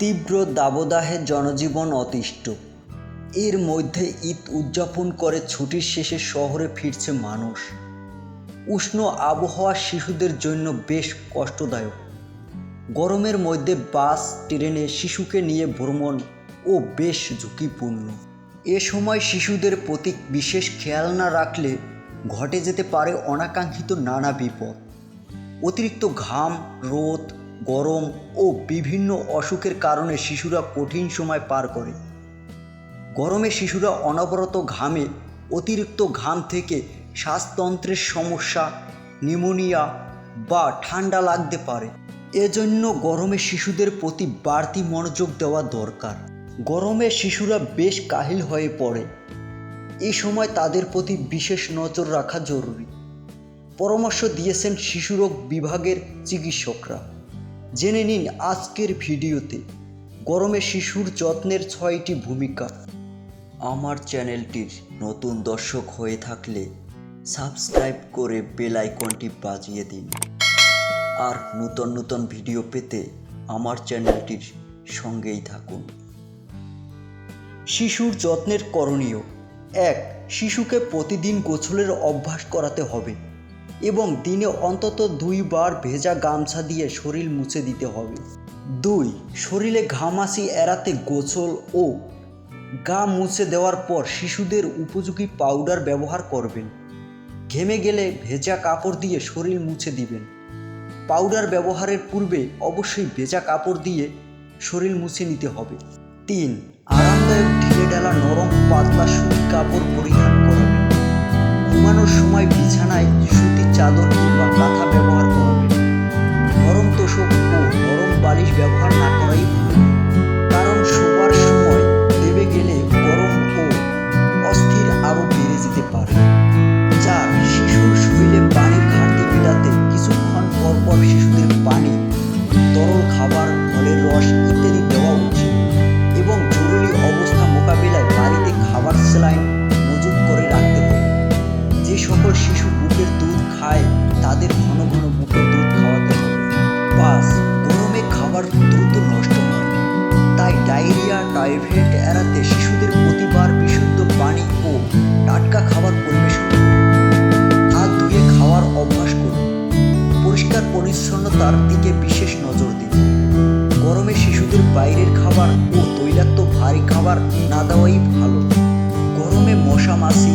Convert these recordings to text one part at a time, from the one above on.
তীব্র দাবদাহে জনজীবন অতিষ্ঠ। এর মধ্যে ঈদ উদযাপন করে ছুটির শেষে শহরে ফিরছে মানুষ। উষ্ণ আবহাওয়া শিশুদের জন্য বেশ কষ্টদায়ক। গরমের মধ্যে বাস, ট্রেনে শিশুকে নিয়ে ভ্রমণ ও বেশ ঝুঁকিপূর্ণ। এ সময় শিশুদের প্রতি বিশেষ খেয়াল না রাখলে ঘটে যেতে পারে অনাকাঙ্ক্ষিত নানা বিপদ। অতিরিক্ত ঘাম, রোদ গরম ও বিভিন্ন অসুখের কারণে শিশুরা কঠিন সময় পার করে। গরমে শিশুরা অনবরত ঘামে, অতিরিক্ত ঘাম থেকে শ্বাসতন্ত্রের সমস্যা নিউমোনিয়া বা ঠান্ডা লাগতে পারে। এজন্য গরমে শিশুদের প্রতি বাড়তি মনোযোগ দেওয়া দরকার। গরমে শিশুরা বেশ কাহিল হয়ে পড়ে। এই সময় তাদের প্রতি বিশেষ নজর রাখা জরুরি। পরামর্শ দিয়েছেন শিশুরোগ বিভাগের চিকিৎসকরা। জেনে নিন আজকের ভিডিওতে গরমে শিশুর যত্নের ছয়টি ভূমিকা। আমার চ্যানেলটির নতুন দর্শক হয়ে থাকলে সাবস্ক্রাইব করে বেল আইকনটি বাজিয়ে দিন। আর নতুন নতুন ভিডিও পেতে আমার চ্যানেলটির সঙ্গেই থাকুন। শিশুর যত্নের করণীয়। এক, শিশুকে প্রতিদিন গোছলের অভ্যাস করাতে হবে। এবং দিনে অন্তত দুইবার ভেজা গামছা দিয়ে শরীর মুছে দিতে হবে। দুই, শরীরে ঘামাসি এড়াতে গোছল ও গা মুছে দেওয়ার পর শিশুদের উপযোগী পাউডার ব্যবহার করবেন। ঘেমে গেলে ভেজা কাপড় দিয়ে শরীর মুছে দিবেন। পাউডার ব্যবহারের পূর্বে অবশ্যই ভেজা কাপড় দিয়ে শরীর মুছে নিতে হবে। তিন, আরামদায়ক ঢিলে ঢালা নরম পাতলা সুতি কাপড় পরিধান করবেন। ঘুমানোর সময় বিছানায় চাদর কিংবা কাঁথা ব্যবহার করবেন নরম তোষক ও নরম বালিশ ব্যবহার না করাই তাদের ঘন ঘন বুকের দুধ খাওয়াতে হবে। পাঁচ গরমে খাবার দ্রুত নষ্ট হয়। তাই ডায়রিয়া, টাইফয়েড এড়াতে শিশুদের প্রতিবার বিশুদ্ধ পানি ও টাটকা খাবার পরিবেশন হাত ধুয়ে খাওয়ার অভ্যাস করুন। পরিষ্কার পরিচ্ছন্নতার দিকে বিশেষ নজর দিন। গরমে শিশুদের বাইরের খাবার ও তৈলাক্ত ভারী খাবার না দেওয়াই ভালো। গরমে মশা, মাছি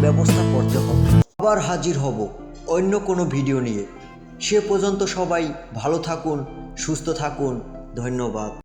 ব্যবস্থা করতে হবে। আবার হাজির হব অন্য কোনো ভিডিও নিয়ে। সে পর্যন্ত সবাই ভালো থাকুন, সুস্থ থাকুন। ধন্যবাদ।